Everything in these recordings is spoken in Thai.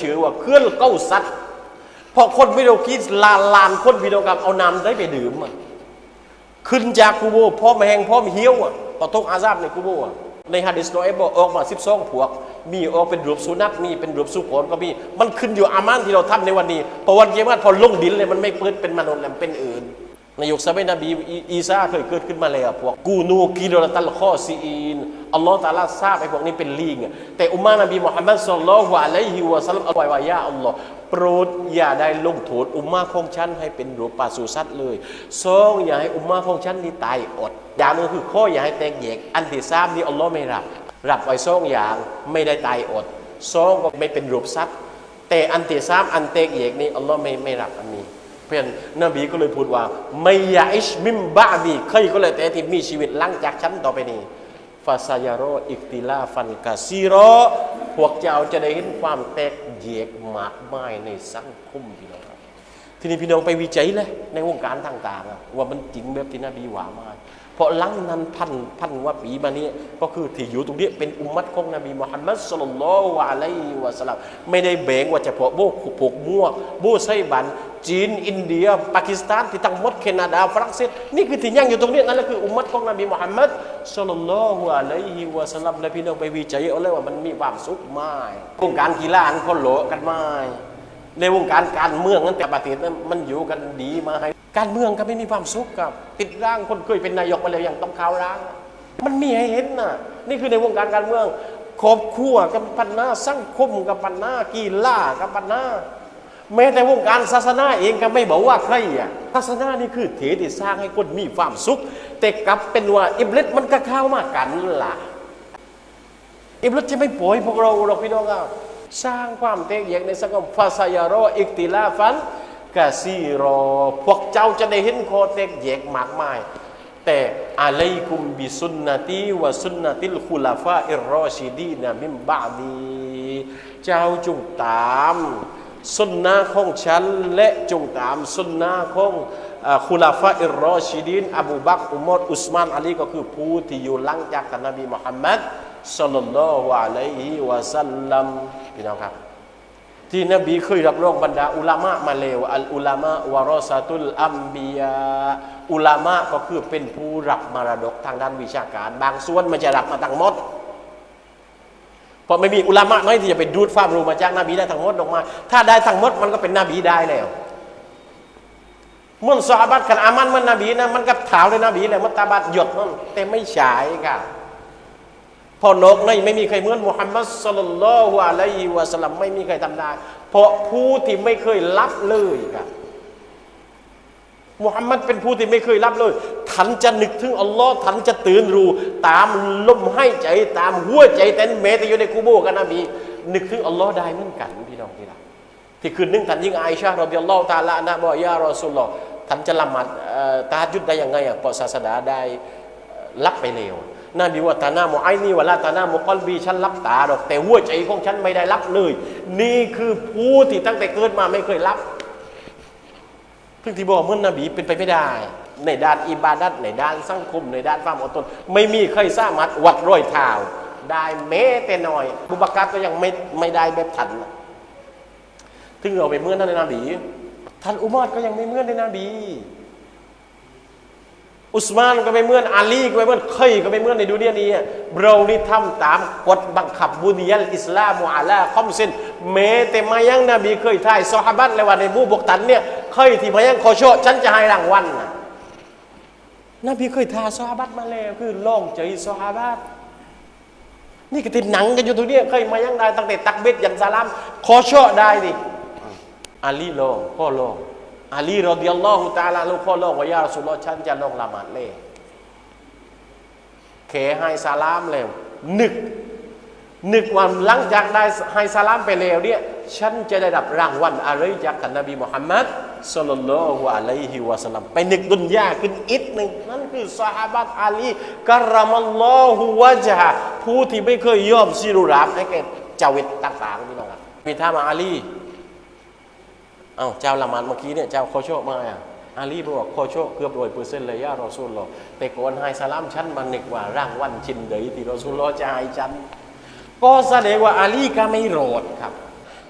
ชื่อว่าเคลื่อนเก้าซัดพอคนวิดโดกีลานลานคนวิดโดกรรมเอาน้ำได้ไปดื่มขึ้นจากกูโบพร้อมแหงพร้อมเหี้ยวอะปะทกอาซาบในกูโบในฮะดิษโนเอบอกออกมาสิบสองพวก มีออกเป็นรูปสุนัขมีเป็นรูปสุกรก็มีมันขึ้นอยู่อามานที่เราทำในวันนี้พอวันเกียรติพอลงดินเลยมันไม่เปิดเป็นมนุษย์แล้วมันเป็นอื่น ในยุคสมัยนบีอีซาเคยเกิดขึ้นมาแล้วพวกกูนูกีโดรตัลคอซีอีนอัลลอฮฺตาลาทราบไอ้พวกนี้เป็นลิงแต่อุมมานบีมุฮัมมัดสุลลัลลอฮุอะลัยฮิวะสัลลัมอาไว้ว่ายาอัลลอฮ์โปรดอย่าได้ลงโทษอุมมาของฉันให้เป็นรูปปาสูสัตว์เลยสองอย่าให้อุมมาของฉันนี่ตายอดอย่างนึงคือข้ออย่าให้แตกแยกอันที่สามนี่อัลลอฮ์ไม่รับ รับไว้สองอย่างไม่ได้ตายอดสองก็ไม่เป็นรูปสัตว์แต่อันที่สามอันแตกแยกนี่อัลลอฮ์ไม่ไม่รับอันนี้ เพื่อนนบีก็เลยพูดว่าไม่ยาอิชมิมบาดีใครก็เลยแต่ที่มีชีวิตหลังจากฉันต่อไปนี้ฟาซายาโรอิกติลาฟันกาซีโรพวกเจ้าจะได้เห็นความแตกแยกมากมายในสังคมพี่น้องครับทีนี้พี่น้องไปวิจัยเลยในวงการต่างๆ ว่ามันจริงแบบที่นบีว่ามาเพราะหลังนั้นพันพันว่าปีมานี้ก็คือที่อยู่ตรงนี้เป็นอุมมัตของนบีมุฮัมมัดสุลลัลลอฮุอะลัยวะสลัมไม่ได้แบ่งว่าเฉพาะโบกผูกมั่วโบไซบันจีน อินเดีย ปากีสถานที่ทั้งหมดแคนาดาฝรั่งเศสนี่คือที่ยังอยู่ตรงนี้นั่นแหละคืออุมมัตของนบีมุฮัมมัดสุลลัลลอฮุอะลัยฮิวะสัลลัมและพี่น้องไปวิจัยเอาเลยว่ามันมีความสุขไหมวงการกีฬาอันคนโหลกันไหมในวงการการเมืองนั้นแต่ประเทศนั้นมันอยู่กันดีไหมการเมืองก็ไม่มีความสุขกับติดร่างคนเคยเป็นนายกมาแล้วอยังต้องข่าวร้าง มันมีให้เห็นน่ะนี่คือในวงการการเมืองครอบครัวกับปัญหาสังคมกับปัญหากีฬากับปัญหา แม้แต่วงการศาสนาเองก็ไม่บอกว่าใครอะศาสนานี่คือเถที่สร้างให้คนมีความสุข แต่กลับเป็นว่าอิบลิสมันก็เข้ามากันล่ะอิบลิสจะไม่ปล่อยพวกเราหรอกพี่น้องอะสร้างความแตกแยกในสังคมฟาซายารออิกติลาฟันกาซีรอ พวกเจ้าจะได้เห็นข้อแตกแยกมากมาย แต่อะลัยกุมบิสุนนตีวะสุนนติลคุลาฟาอิรรอชิดีนะมิมบาดีเจ้าจงตาม สุนนะของฉันและจงตามสุนนะของอคุลาฟาอิรอชิดีนอบูบักรอุมรอุสมานอาลีก็คือผู้ที่อยู่หลังจากท่านนบีมุฮัมมัดสัลลัลลอฮุอะลัยฮิวะสัลลัมพี่น้องครับ ที่นบีเคยรับรองบรรดาอุลามะมาเลวอัลอุลามะวารอซาตุลอัมบียาอุลามะก็คือเป็นผู้รับมรดกทางด้านวิชาการ บางส่วนมันจะรับมาทั้งหมด เพราะไม่มีอุลามะน้อยที่จะไปดูดความรู้มาจากนบีได้ทั้งหมดออกมา ถ้าได้ทั้งหมดมันก็เป็นนบีได้แล้วมื่อสาบัดกันอามันมันนบีนะมันกับถาวเลยนบีเลยมันตาบัดหยดมันแต่ไม่ฉายกันพอนกนี่ไม่มีใครเหมือนมุฮัมมัดสุลลัลฮุอะลัยฮิวะสลลัมไม่มีใครทำได้เพราะผู้ที่ไม่เคยรับเลยครับ มุฮัมมัดเป็นผู้ที่ไม่เคยรับเลยทันจะนึกถึงอัลลอฮ์ทันจะตื่นรู้ ตามลมให้ใจตามหัวใจแต่แม้แตอยู่ในกูโบกันนบีนึกถึงอัลลอฮ์ได้เหมือนกันพี่น้องที่รักที่คืนนึงท่านยิ่งไอชาเราเดียลลอฮ์ตาละนะบอกยารอสุลลอท่านจะละหมาดตาจุดได้ยังไงอะพราะศาสนาได้รับไปเร็วนบีว่าตาหน้ามุไอนี่วะลาตาหน้ามุกอลบีฉันรับตาดอก แต่หัวใจของฉันไม่ได้รับเลย นี่คือผู้ที่ตั้งแต่เกิดมาไม่เคยรับึ่งที่บอกเมื่อนนบีเป็นไปไม่ได้ ในด้านอิบาดัตในด้านสังคม ในด้านความอดทน ไม่มีใครสามารถวัดร้อยเท้าได้แม้แต่น้อยบุบากัดก็ยังไม่ไม่ได้แบบทันน่ะถึงเราไปเมื่อนท่านในนบีท่านอุมัรก็ยังไม่เมื่อนในนบี อุสมานก็ไม่เมื่อนอาลีก็ไม่เมื่อนเคยก็ไม่เมื่อนในดุนยนี้เรานี่ทำตามกฎบังคับบุญยัลอิสลามอัลลาคอมเซนแม้แต่มายังนบีเคยทายซอฮาบัตเลยว่าในบูบกตันเนี่ย เคยที่มายังขอโชคฉันจะให้รางวัลนะนบีเคยทาซอฮาบัตมาแล้วคือล่องใจซอฮาบัตนี่ก็ติดหนังกันอยู่ตรงนี้เคยมายังได้ตั้งแต่ตักเบ็ดยันซาลามขอโชคได้ดิอาลีลองพ่อลองอาลีรอดิยัลลอฮุตาลาลูกพ่อลองว่ายาสุลฉันจะลองละหมาดเล่เขให้ซาลามแล้วนึกนึกวันหลังจากได้ให้ซาลามไปแล้วเนี่ย ฉันจะได้รับรางวัลอะไรจากท่านนบีมุฮัมมัด สุลลัลลอฮุอะลัยฮิวะสัลลัมไปนึกดุนยาขึ้นอีกหนึ่งนั่นคือซาฮาบัตอาลีกะรามัลลอฮุวะจฮะผู้ที่ไม่เคยยอมซิรุราบให้แก่เจาวิตต่างๆพี่น้องครับมีท่ามาอาลีเอ้าเจ้าละมาดเมื่อกี้เนี่ยเจ้าขอโชมาอะอาลีบอกขอโชเกือบร้อยเปอร์เซ็นต์เลยย่ารอซูลลอแต่ก่อนให้สลามชั้นมาหนึกว่าร่างวันชินเดยที่รอซูลลอจะให้ฉันก็แสดงว่าอาลีก็ไม่โรดครับ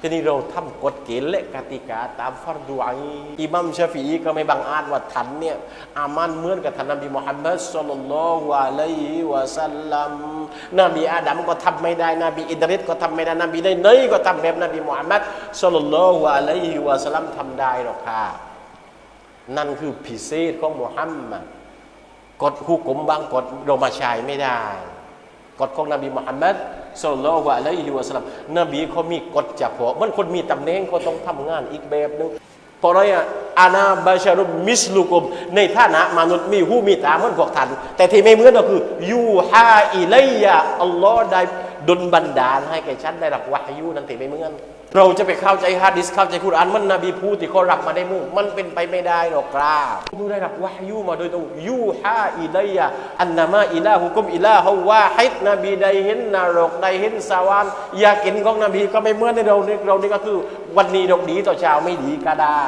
ทีนี้เราทำกฎเกณฑ์และกติกาตามฟัรดูอัยอิมัมชาฟีก็ไม่บังอาจว่าท่านเนี่ยอามันเหมือนกับท่านนบีมุฮัมมัดสุลลัลลอฮุอะลัยฮิวะสัลลัมนบีอาดัมก็ทำไม่ได้นบีอิดริสก็ทำไม่ได้นบีได้เนยก็ทำแบบนบีมุฮัมมัดสุลลัลลอฮุอะลัยฮิวะสัลลัมทำได้หรอกค่ะนั่นคือพิเศษของมุฮัมมัดกฎฮุกมบางกฎเรามาใช้ไม่ได้ กฎของนบีมุฮัมมัดสุลลัลลอฮุอะลัยฮิวะสัลลัมนบีเขามีกฎเฉพาะเหมันคนมีตำแหน่งเขาต้องทำงานอีกแบบหนึงเพราะอะไรอะอานาบาชารุมมิสลุกุมในฐานะมนุษย์มีหูมีตาเหมือนพวกท่านแต่ที่ไม่เหมือนก็คือยูฮาอิเลยะอัลลอฮ์ได้ดลบันดาลให้แก่ฉันได้รับวาฮยูนั่นที่ไม่เหมือน เราจะไปเข้าใจฮะดิษเข้าใจคุรอานมันนบีพูดที่เขารับมาได้มึงมันเป็นไปไม่ได้หรอกครับมึงได้รับวะฮยูมาโดยตรงยูฮาอิไลยอันนามาอิลาฮุกุมอิลาฮุวาฮิดนบีได้เห็นนรกได้เห็นสวรรค์ยากินของนบีก็ไม่เหมือนในเราเนี่ยเรานี่ก็คือวันนี้ดอกดีต่อช้าไม่ดีก็ได้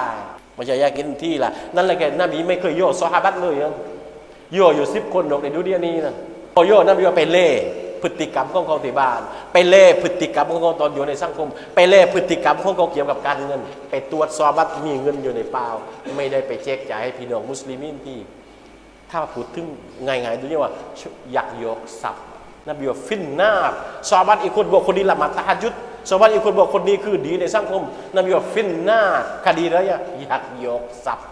ไม่ใช่ยากินที่ละนั่นแหละแกนบีไม่เคยโยซอฮาบัตเลยอะโยอยู่สิบคนดอกในดูเดียนี้นะพอโยนบีว่าไปเล่ พฤติกรรมของเขาที่บ้าน ไปเล่พฤติกรรมของเขาตอนอยู่ในสังคม ไปเล่พฤติกรรมของเขาเกี่ยวกับการเงิน ไปตรวจสอบว่ามีเงินอยู่ในเปล่า ไม่ได้ไปเช็คจ่ายให้พี่น้องมุสลิมินที่ ถ้าพูดถึงง่ายๆดูนี่ว่าอยากยกทรัพย์นบีว่าฟินนาบซอบัตอีกคนบอกคนนี้ละหมาดตะฮัดยุดซอบัตอีกคนบอกคนนี้คือดีในสังคมนบีว่าฟินนาบคดีอะไรอะอยากยกทรัพย์